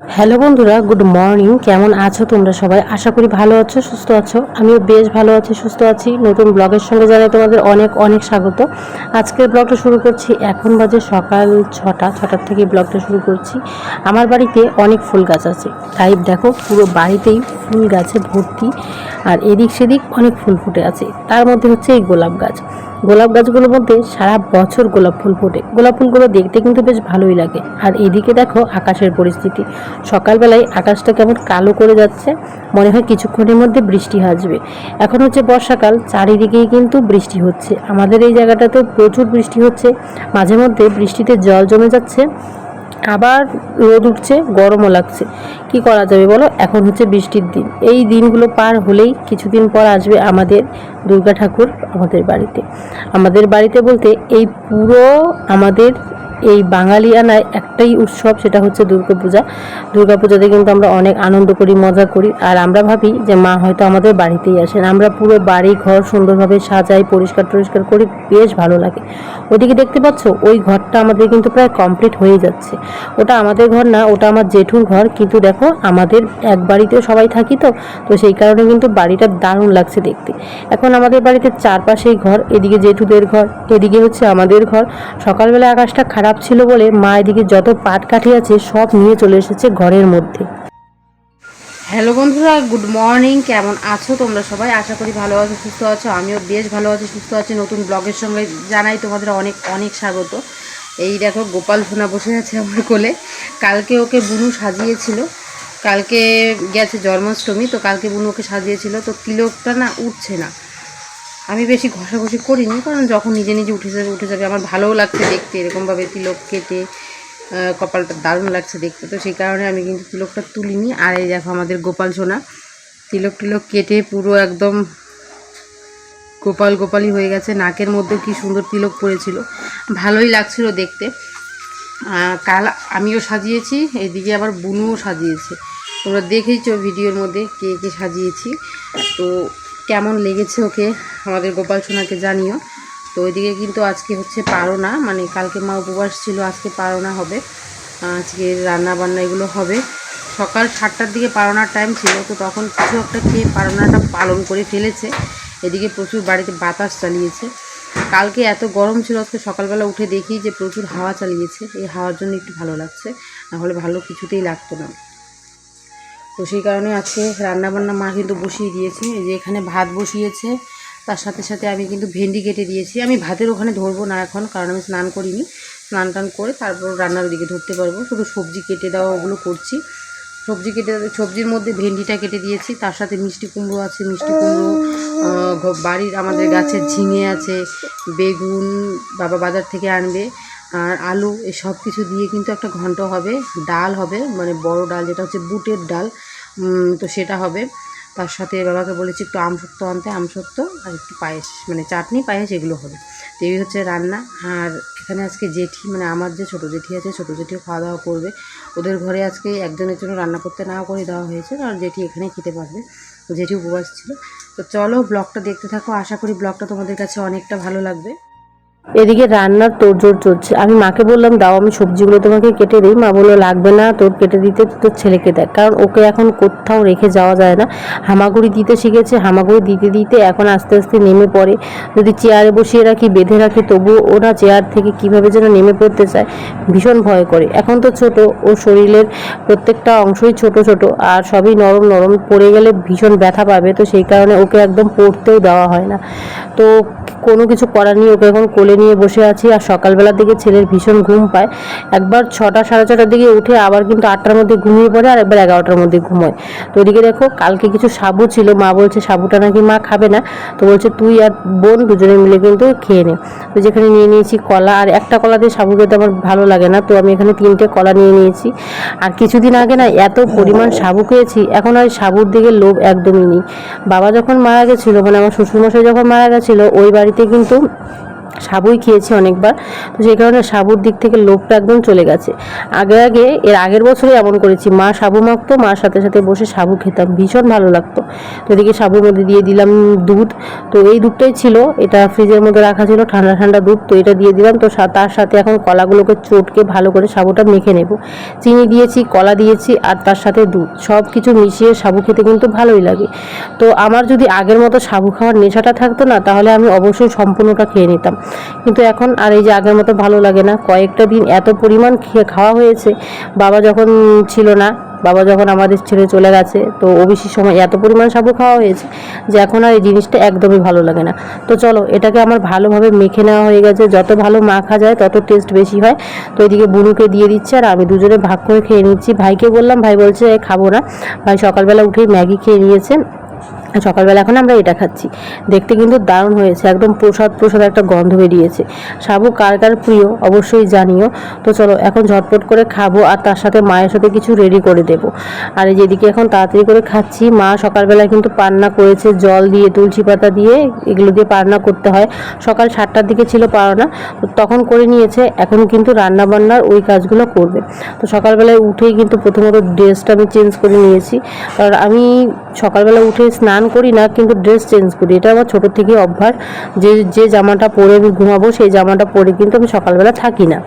Hello বন্ধুরা, good morning. কেমন আছো তোমরা সবাই? আশা করি ভালো আছো, সুস্থ আছো। আমিও বেশ ভালো আছি, সুস্থ আছি। নতুন ব্লগের সঙ্গে জানাই তোমাদের অনেক অনেক স্বাগত। আজকের ব্লগটা শুরু করছি, এখন বাজে সকাল ছটা। ছটার থেকে ব্লগটা শুরু করছি। আমার বাড়িতে অনেক ফুল গাছ আছে। তাই দেখো, পুরো বাড়িতেই ফুল গাছে ভর্তি। আর এদিক সেদিক অনেক ফুল ফুটে আছে। তার মধ্যে হচ্ছে এই গোলাপ গাছ। গোলাপ গাছগুলোর মধ্যে সারা বছর গোলাপ ফুল ফোটে। গোলাপ ফুলগুলো দেখতে কিন্তু বেশ ভালোই লাগে। আর এদিকে দেখো আকাশের পরিস্থিতি। সকালবেলায় আকাশটা কেমন কালো করে যাচ্ছে। মনে হয় কিছুক্ষণের মধ্যে বৃষ্টি আসবে। এখন হচ্ছে বর্ষাকাল, চারিদিকেই কিন্তু বৃষ্টি হচ্ছে। আমাদের এই জায়গাটাতে প্রচুর বৃষ্টি হচ্ছে। মাঝে মধ্যে বৃষ্টিতে জল জমে যাচ্ছে। আবার রোদ উঠছে, গরমও লাগছে। কি করা যাবে বলো? এখন হচ্ছে বৃষ্টির দিন। এই দিনগুলো পার হলেই কিছুদিন পর আসবে আমাদের দুর্গা ঠাকুর আমাদের বাড়িতে। আমাদের বাড়িতে বলতে এই পুরো আমাদের এই বাঙালিয়ানায় একটাই উৎসব, সেটা হচ্ছে দুর্গাপূজা। দুর্গাপূজাতে কিন্তু আমরা অনেক আনন্দ করি, মজা করি। আর আমরা ভাবি যে মা হয়তো আমাদের বাড়িতেই আসেন। আমরা পুরো বাড়ি ঘর সুন্দরভাবে সাজাই, পরিষ্কার টরিষ্কার করি, বেশ ভালো লাগে। ওদিকে দেখতে পাচ্ছ, ওই ঘরটা আমাদের কিন্তু প্রায় কমপ্লিট হয়ে যাচ্ছে। ওটা আমাদের ঘর না, ওটা আমার জেঠুর ঘর। কিন্তু দেখো, আমাদের এক বাড়িতে সবাই থাকি তো তো সেই কারণে কিন্তু বাড়িটা দারুণ লাগছে দেখতে। এখন আমাদের বাড়িতে চারপাশেই ঘর, এদিকে জেঠুদের ঘর, এদিকে হচ্ছে আমাদের ঘর। সকালবেলা আকাশটা খারাপ ছিল বলে মা এদিকে যত পাট আছে সব নিয়ে চলে এসেছে ঘরের মধ্যে। হ্যালো বন্ধুরা, গুড মর্নিং। কেমন আছো তোমরা সবাই? আশা করি ভালো আছো, সুস্থ আছো। আমিও বেশ ভালো আছি, সুস্থ আছি। নতুন ব্লগের সঙ্গে জানাই তোমাদের অনেক অনেক স্বাগত। এই দেখো, গোপাল সোনা বসে আছে আমার কোলে। কালকে ওকে বুনু সাজিয়েছিল। কালকে গেছে জন্মাষ্টমী, তো কালকে বুনু ওকে সাজিয়েছিল। তো তিলকটা না উঠছে না। আমি বেশি ঘষাঘষি করিনি, কারণ যখন নিজে নিজে উঠে যাবে উঠে যাবে, আমার ভালোও লাগছে দেখতে, এরকমভাবে তিলক কেটে কপালটা দারুণ লাগছে দেখতে। তো সেই কারণে আমি কিন্তু তিলকটা তুলিনি। আর এই দেখো আমাদের গোপাল সোনা, তিলক টিলক কেটে পুরো একদম গোপাল গোপালই হয়ে গেছে। নাকের মধ্যে কি সুন্দর তিলক পড়েছিল। ভালোই লাগছিল দেখতে। কাল আমিও সাজিয়েছি, এদিকে আবার বুনুও সাজিয়েছে। তোমরা দেখেইছো ভিডিওর মধ্যে কে কে সাজিয়েছি। তো কেমন লেগেছে ওকে, আমাদের গোপাল সোনাকে জানিও। তো ওইদিকে কিন্তু আজকে হচ্ছে পারোনা মানে কালকে মা উপবাস ছিল, আজকে পারোনা হবে। আজকে রান্না বান্না এগুলো হবে। সকাল সাতটার দিকে পারোনার টাইম ছিল, তো তখন কিছু একটা খেয়ে পারোনাটা পালন করে ফেলেছে। এদিকে প্রচুর বাড়িতে বাতাস চালিয়েছে। কালকে এত গরম ছিল, আজকে সকালবেলা উঠে দেখি যে প্রচুর হাওয়া চালিয়েছে। এই হাওয়ার জন্য একটু ভালো লাগছে নাহলে ভালো কিছুতেই লাগতো না। তো সেই কারণে আজকে রান্নাবান্না মা কিন্তু বসিয়ে দিয়েছে। এই যে এখানে ভাত বসিয়েছে, তার সাথে সাথে আমি কিন্তু ভেন্ডি কেটে দিয়েছি। আমি ভাতের ওখানে ধরবো না এখন, কারণ আমি স্নান করিনি। স্নান টান করে তারপর রান্নার দিকে ধরতে পারব। শুধু সবজি কেটে দেওয়া ওগুলো করছি। সবজি কেটে সবজির মধ্যে ভেন্ডিটা কেটে দিয়েছি। তার সাথে মিষ্টি কুমড়ো আছে, মিষ্টি কুমড়ো বাড়ির আমাদের গাছের ঝিঙে আছে, বেগুন বাবা বাজার থেকে আনবে। আর আলু এই সব কিছু দিয়ে কিন্তু একটা ঘন্ট হবে, ডাল হবে মানে বড় ডাল যেটা হচ্ছে বুটের ডাল। তো সেটা হবে। তার সাথে বাবাকে বলেছি একটু আমসত্ব আনতে আমসত্ব আর একটু পায়েস মানে চাটনি, পায়েস এগুলো হবে। তো এই হচ্ছে রান্না। আর এখানে আজকে জেঠি মানে আমার যে ছোটো জেঠি আছে, ছোটো জেঠিও খাওয়া দাওয়া করবে। ওদের ঘরে আজকে একজনের জন্য রান্না করতে না করে দেওয়া হয়েছে আর জেঠি এখানে খেতে পারবে। জেঠি উপবাস ছিল। তো চলো ব্লগটা দেখতে থাকো। আশা করি ব্লগটা তোমাদের কাছে অনেকটা ভালো লাগবে। এদিকে রান্নার তোড়জোড় চলছে। আমি মাকে বললাম, দাও, আমি সবজিগুলো তোমাকে কেটে দিই। মা বলল, লাগবে না, তোর কেটে দিতে তোর ছেলেকে দেয় কারণ ওকে এখন কোথাও রেখে যাওয়া যায় না। হামাগুড়ি দিতে শিখেছে, হামাগুড়ি দিতে দিতে এখন আস্তে আস্তে নেমে পড়ে। যদি চেয়ারে বসিয়ে রাখি, বেঁধে রাখি, তবুও ওরা চেয়ার থেকে কীভাবে যেন নেমে পড়তে চায়, ভীষণ ভয় করে। এখন তো ছোট ও শরীরের প্রত্যেকটা অংশই ছোট ছোট, আর সবই নরম নরম, পড়ে গেলে ভীষণ ব্যথা পাবে। তো সেই কারণে ওকে একদম পড়তেও দেওয়া হয় না। তো কোনো কিছু করার নেই, ওকে এখন কোলে নিয়ে বসে আছি আর সকালবেলার দিকে ছেলের ভীষণ ঘুম পায়। একবার ছটা, সাড়ে ছটার দিকে উঠে আবার কিন্তু আটটার মধ্যে ঘুমিয়ে পড়ে আর একবার এগারোটার মধ্যে ঘুমোয়। তো ওদিকে দেখো, কালকে কিছু সাবু ছিল, মা বলছে সাবুটা নাকি মা খাবে না। তো বলছে তুই আর বোন দুজনে মিলে কিন্তু খেয়ে নে। তো যেখানে নিয়ে নিয়েছি কলা, আর একটা কলা দিয়ে সাবু খেতে আমার ভালো লাগে না, তো আমি এখানে তিনটে কলা নিয়ে নিয়েছি। আর কিছুদিন আগে না এত পরিমাণ সাবু খেয়েছি, এখন আর সাবুর দিকে লোভ একদমই নেই। বাবা যখন মারা গেছিল মানে আমার শ্বশুরমশাই যখন মারা গেছিল, ওই বাড়িতে কিন্তু সাবুই খেয়েছি অনেকবার। তো সেই কারণে সাবুর দিক থেকে লোভটা একদম চলে গেছে। আগে আগে, এর আগের বছরে এমন করেছি, মা সাবু মাখতো, মার সাথে সাথে বসে সাবু খেতাম, ভীষণ ভালো লাগতো। তো এদিকে সাবুর মধ্যে দিয়ে দিলাম দুধ। তো এই দুধটাই ছিল, এটা ফ্রিজের মধ্যে রাখা ছিল, ঠান্ডা ঠান্ডা দুধ, তো এটা দিয়ে দিলাম। তো তার সাথে এখন কলাগুলোকে চটকে ভালো করে সাবুটা মেখে নেব। চিনি দিয়েছি, কলা দিয়েছি, আর তার সাথে দুধ। সব কিছু মিশিয়ে সাবু খেতে কিন্তু ভালোই লাগে। তো আমার যদি আগের মতো সাবু খাওয়ার নেশাটা থাকতো না, তাহলে আমি অবশ্যই সম্পূর্ণটা খেয়ে নিতাম। কিন্তু এখন আর এই যে আগের মতো ভালো লাগে না। কয়েকটা দিন এত পরিমাণ খেয়ে খাওয়া হয়েছে। বাবা যখন ছিল না বাবা যখন আমাদের ছেড়ে চলে গেছে তো ওবিসির সময় এত পরিমাণ সাবু খাওয়া হয়েছে যে এখন আর এই জিনিসটা একদমই ভালো লাগে না। তো চলো এটাকে আমার ভালোভাবে মেখে নেওয়া হয়ে গেছে। যত ভালো মাখা যায় তত টেস্ট বেশি হয়। তো এদিকে বুনুকে দিয়ে দিচ্ছে আর আমি দুজনে ভাগ করে খেয়ে নিচ্ছি। ভাইকে বললাম ভাই বলছে "এ, খাব না। ভাই সকালবেলা উঠেই ম্যাগি খেয়ে নিয়েছে। সকালবেলা এখন আমরা এটা খাচ্ছি। দেখতে কিন্তু দারুণ হয়েছে, একদম প্রসাদ প্রসাদ একটা গন্ধ বেরিয়েছে। সাবু, কার কার প্রিয় অবশ্যই জানিও। তো চলো, এখন ঝটপট করে খাব আর তার সাথে মায়ের সাথে কিছু রেডি করে দেবো। আর যেদিকে এখন তাড়াতাড়ি করে খাচ্ছি, মা সকালবেলা কিন্তু পান্না করেছে জল দিয়ে, তুলসী পাতা দিয়ে, এগুলো দিয়ে পান্না করতে হয়। সকাল সাতটার দিকে ছিল পারনা তো তখন করে নিয়েছে, এখন কিন্তু রান্না বান্নার ওই কাজগুলো করবে। তো সকালবেলায় উঠেই কিন্তু প্রথমত ড্রেসটা আমি চেঞ্জ করে নিয়েছি। কারণ আমি সকালবেলা উঠে স্নান করি না, কিন্তু ড্রেস চেঞ্জ করি। এটা আমার ছোটোর থেকে অভ্যাস। যে যে জামাটা পরে আমি ঘুমাবো, সেই জামাটা পরে কিন্তু আমি সকালবেলা থাকি না।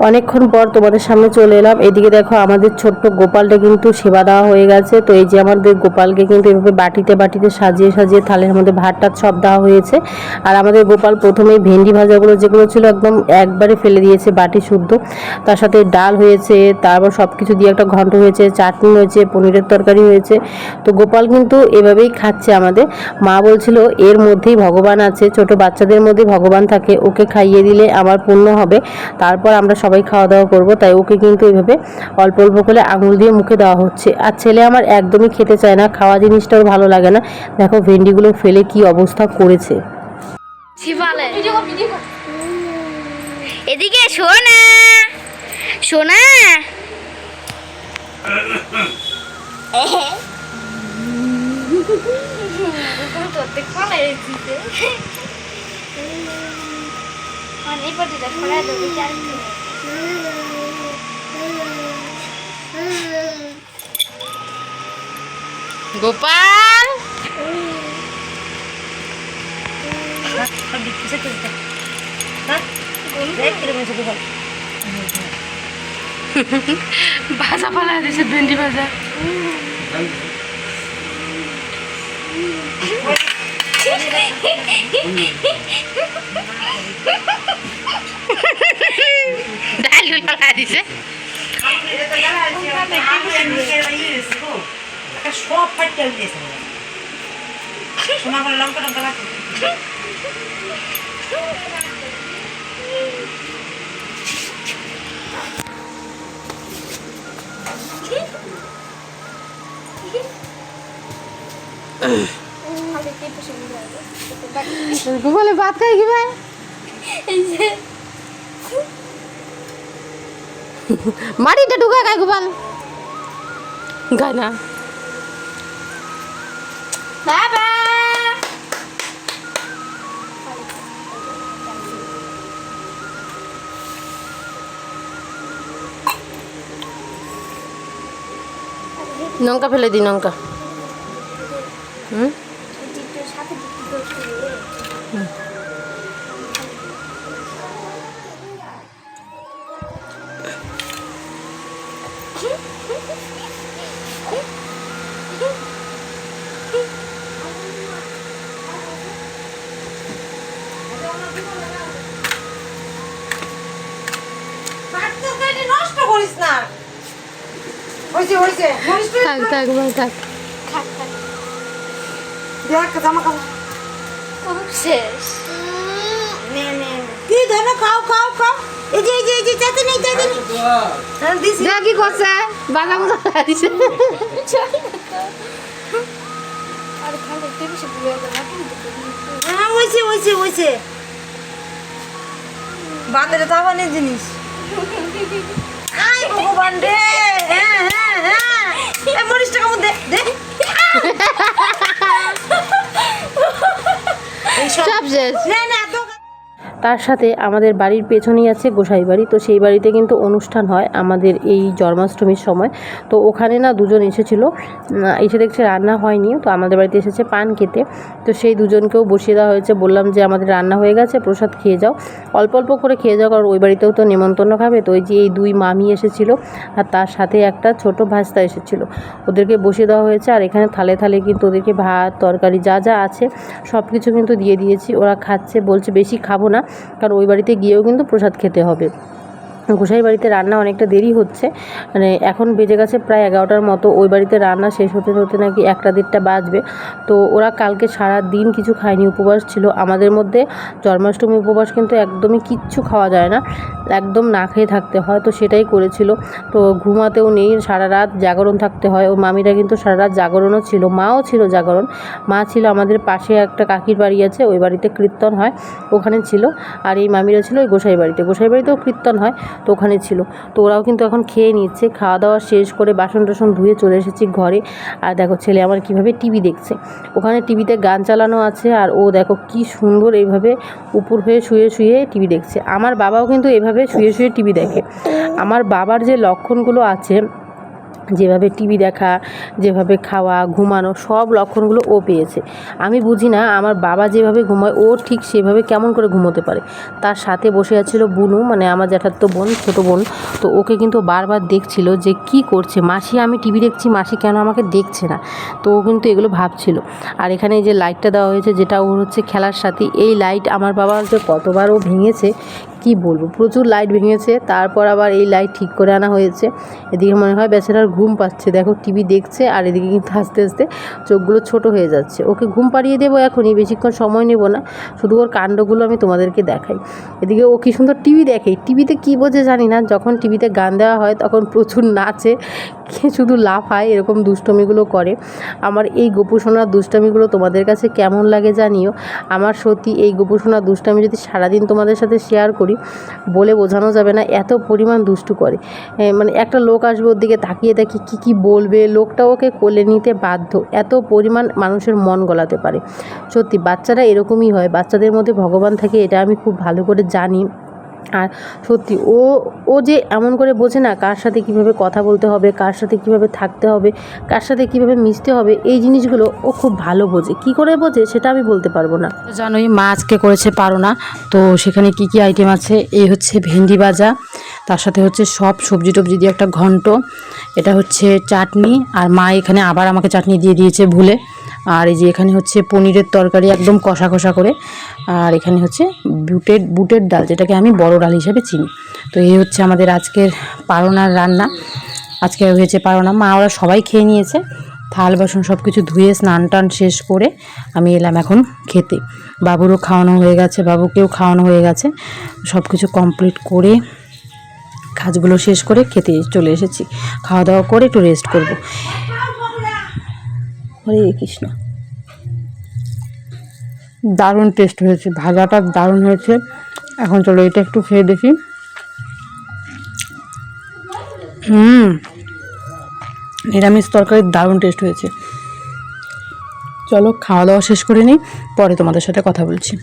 অনেকক্ষণ পর তোমাদের সামনে চলে এলাম। এদিকে দেখো আমাদের ছোট্ট গোপালটা কিন্তু সেবা দেওয়া হয়ে গেছে। তো এই যে আমাদের গোপালকে কিন্তু এভাবে বাটিতে বাটিতে সাজিয়ে সাজিয়ে থালের মধ্যে ভাত টাত সব দেওয়া হয়েছে। আর আমাদের গোপাল প্রথমেই ভেন্ডি ভাজাগুলো যেগুলো ছিল একদম একবারে ফেলে দিয়েছে বাটি শুদ্ধ। তার সাথে ডাল হয়েছে, তারপর সব কিছু দিয়ে একটা ঘন্ট হয়েছে, চাটনি হয়েছে, পনিরের তরকারি হয়েছে। তো গোপাল কিন্তু এভাবেই খাচ্ছে আমাদের। মা বলছিল, এর মধ্যেই ভগবান আছে, ছোট বাচ্চাদের মধ্যে ভগবান থাকে, ওকে খাইয়ে দিলে আমার পুণ্য হবে। তারপর আমরা সবাই খাওয়া দাওয়া করব তাই ওকে কিন্তু এইভাবে অল্প অল্প করে আঙুল দিয়ে মুখে দেওয়া হচ্ছে। আর ছেলে আমার একদমই খেতে চায় না খাওয়া জিনিসটাও ভালো লাগে না। দেখো ভেন্ডিগুলো ফেলে কি অবস্থা করেছে। এদিকে সোনা সোনা। গোপাল? ভাজা পালা দিছে ভেন্ডি ভাজা ডাল পালা দিছে সব ফাইটটা দিয়েছে সোনা করে লঙ্কা টঙ্কা ভাত খাই কি ভাই? মাটিটা ঢুকা খায় গোপাল। গায় না বাবা। লঙ্কা ফেলে দি লঙ্কা হুম? থাক থাক ভাই থাক। শেষ? নে নে কি ধরো খাও খাও খাও। এই যে এই যে এই যে চাতে নেই চাতে নেই। হ্যাঁ কি করছে। দিছে আর খালি বুঝে গেল হ্যাঁ তাবানের জিনিস। আই ভগবান রে। হ্যাঁ হ্যাঁ। হ্যাঁ এই মরিচটা কেমন দে দে। সব শেষ। না না তার সাথে আমাদের বাড়ির পেছনেই আছে গোসাই বাড়ি, তো সেই বাড়িতে কিন্তু অনুষ্ঠান হয় আমাদের এই জন্মাষ্টমীর সময়। তো ওখানে না দুজন এসেছিল এসে দেখছে রান্না হয়নি, তো আমাদের বাড়িতে এসেছে পান খেতে। তো সেই দুজনকেও বসিয়ে দেওয়া হয়েছে, বললাম যে আমাদের রান্না হয়ে গেছে, প্রসাদ খেয়ে যাও। অল্প অল্প করে খেয়ে যাও, কারণ ওই বাড়িতেও তো নেমন্তন্ন খাবে, তো ওই যে এই দুই মামি এসেছিল আর তার সাথে একটা ছোট ভাস্তা এসেছিল। ওদেরকে বসিয়ে দেওয়া হয়েছে, আর এখানে থালে থালে কিন্তু ওদেরকে ভাত, তরকারি যা যা আছে সব কিছু কিন্তু দিয়ে দিয়েছি। ওরা খাচ্ছে, বলছে বেশি খাব না কারণ ওই বাড়িতে গিয়েও কিন্তু প্রসাদ খেতে হবে। গোসাই বাড়িতে রান্না অনেকটা দেরি হচ্ছে। মানে এখন বেজে গেছে প্রায় এগারোটার মতো। ওই বাড়িতে রান্না শেষ হতে হতে নাকি একটা দেড়টা বাজবে। তো ওরা কালকে সারা দিন কিছু খায়নি, উপবাস ছিল। আমাদের মধ্যে জন্মাষ্টমী উপবাস কিন্তু একদমই কিচ্ছু খাওয়া যায় না। একদম না খেয়ে থাকতে হয়, তো সেটাই করেছিল। তো ঘুমাতেও নেই, সারা রাত জাগরণ থাকতে হয়। ও মামিরা কিন্তু সারা রাত জাগরণও ছিল, মাও ছিল জাগরণ। মা ছিল আমাদের পাশে একটা কাকির বাড়ি আছে, ওই বাড়িতে কীর্তন হয়, ওখানে ছিল। আর এই মামিরা ছিল ওই গোসাই বাড়িতে গোসাই বাড়িতেও কীর্তন হয়। তো ওখানে ছিল। তো ওরাও কিন্তু এখন খেয়ে নিচ্ছে। খাওয়া দাওয়া শেষ করে বাসন টাসন ধুয়ে চলে এসেছি ঘরে। আর দেখো ছেলে আমার কীভাবে টিভি দেখছে। ওখানে টিভিতে গান চালানো আছে আর ও দেখো কি সুন্দর এইভাবে উপর হয়ে শুয়ে শুয়ে টিভি দেখছে। আমার বাবাও কিন্তু এভাবে শুয়ে শুয়ে টিভি দেখে। আমার বাবার যে লক্ষণগুলো আছে যেভাবে টিভি দেখা, যেভাবে খাওয়া, ঘুমানো, সব লক্ষণগুলো ও পেয়েছে। আমি বুঝি না আমার বাবা যেভাবে ঘুমায়, ও ঠিক সেভাবে কেমন করে ঘুমোতে পারে। তার সাথে বসে আছিল বুনু মানে আমার জ্যাঠাতো বোন, ছোটো বোন। তো ওকে কিন্তু বারবার দেখছিল যে কি করছে। মাসি, আমি টিভি দেখছি, মাসি কেন আমাকে দেখছে না? তো ও কিন্তু এগুলো ভাবছিল। আর এখানে যে লাইটটা দেওয়া হয়েছে, যেটা ওর হচ্ছে খেলার সাথে, এই লাইট আমার বাবা যে কতবার ও ভেঙেছে, কি বলব? প্রচুর লাইট ভেঙেছে, তারপর আবার এই লাইট ঠিক করে আনা হয়েছে। এদিকে মনে হয় বেচারার ঘুম পাচ্ছে। দেখো টিভি দেখছে আর এদিকে কিন্তু আস্তে আস্তে চোখগুলো ছোট হয়ে যাচ্ছে। ওকে ঘুম পাড়িয়ে দেবো এখনই, বেশিক্ষণ সময় নেব না। শুধু ওর কাণ্ডগুলো আমি তোমাদেরকে দেখাই। এদিকে ও কি সুন্দর টিভি দেখে। টিভিতে কী বোঝে জানি না। যখন টিভিতে গান দেওয়া হয় তখন প্রচুর নাচে শুধু লাফায় এরকম দুষ্টমিগুলো করে। আমার এই গোপুসোনার দুষ্টামিগুলো তোমাদের কাছে কেমন লাগে জানিও। আমার সত্যি এই গোপুসোনার দুষ্টামি যদি সারাদিন তোমাদের সাথে শেয়ার করি, বলে বোঝানো যাবে না। এত পরিমাণ দুষ্টু করে। মানে একটা লোক আসবে ওর দিকে তাকিয়ে দেখি কী কী বলবে? লোকটা ওকে কোলে নিতে বাধ্য। এত পরিমাণ মানুষের মন গলাতে পারে। সত্যি, বাচ্চারা এরকমই হয়। বাচ্চাদের মধ্যে ভগবান থাকে, এটা আমি খুব ভালো করে জানি। আর সত্যি, ও ও যে এমন করে বোঝে না কার সাথে কীভাবে কথা বলতে হবে, কার সাথে কীভাবে থাকতে হবে, কার সাথে কীভাবে মিশতে হবে, এই জিনিসগুলো ও খুব ভালো বোঝে। কি করে বোঝে সেটা আমি বলতে পারব না। জানোই মা আজকে করেছে পারো না তো সেখানে কি কি আইটেম আছে? এই হচ্ছে ভেন্ডি ভাজা, তার সাথে হচ্ছে সব সবজি টবজি দিয়ে একটা ঘন্ট, এটা হচ্ছে চাটনি, আর মা এখানে আবার আমাকে চাটনি দিয়ে দিয়েছে ভুলে। আর এই যে এখানে হচ্ছে পনিরের তরকারি একদম কষা কষা করে। আর এখানে হচ্ছে বুটের বুটের ডাল, যেটাকে আমি বড় ডাল হিসেবে চিনি। তো এই হচ্ছে আমাদের আজকের পারোনার রান্না। আজকে হয়েছে পারোনা মা ওরা সবাই খেয়ে নিয়েছে। থাল, বাসন সব কিছু ধুয়ে স্নান টান শেষ করে আমি এলাম এখন খেতে। বাবুরও খাওয়ানো হয়ে গেছে, বাবুকেও খাওয়ানো হয়ে গেছে। সব কিছু কমপ্লিট করে কাজগুলো শেষ করে খেতে চলে এসেছি। খাওয়া দাওয়া করে একটু রেস্ট করব। হরে কৃষ্ণ। দারুণ টেস্ট হয়েছে, ভাজাটা দারুণ হয়েছে। এখন চলো এটা একটু খেয়ে দেখি। হুম, নিরামিষ তরকারি দারুণ টেস্ট হয়েছে। চলো খাওয়া দাওয়া শেষ করে নিই, পরে তোমাদের সাথে কথা বলছি।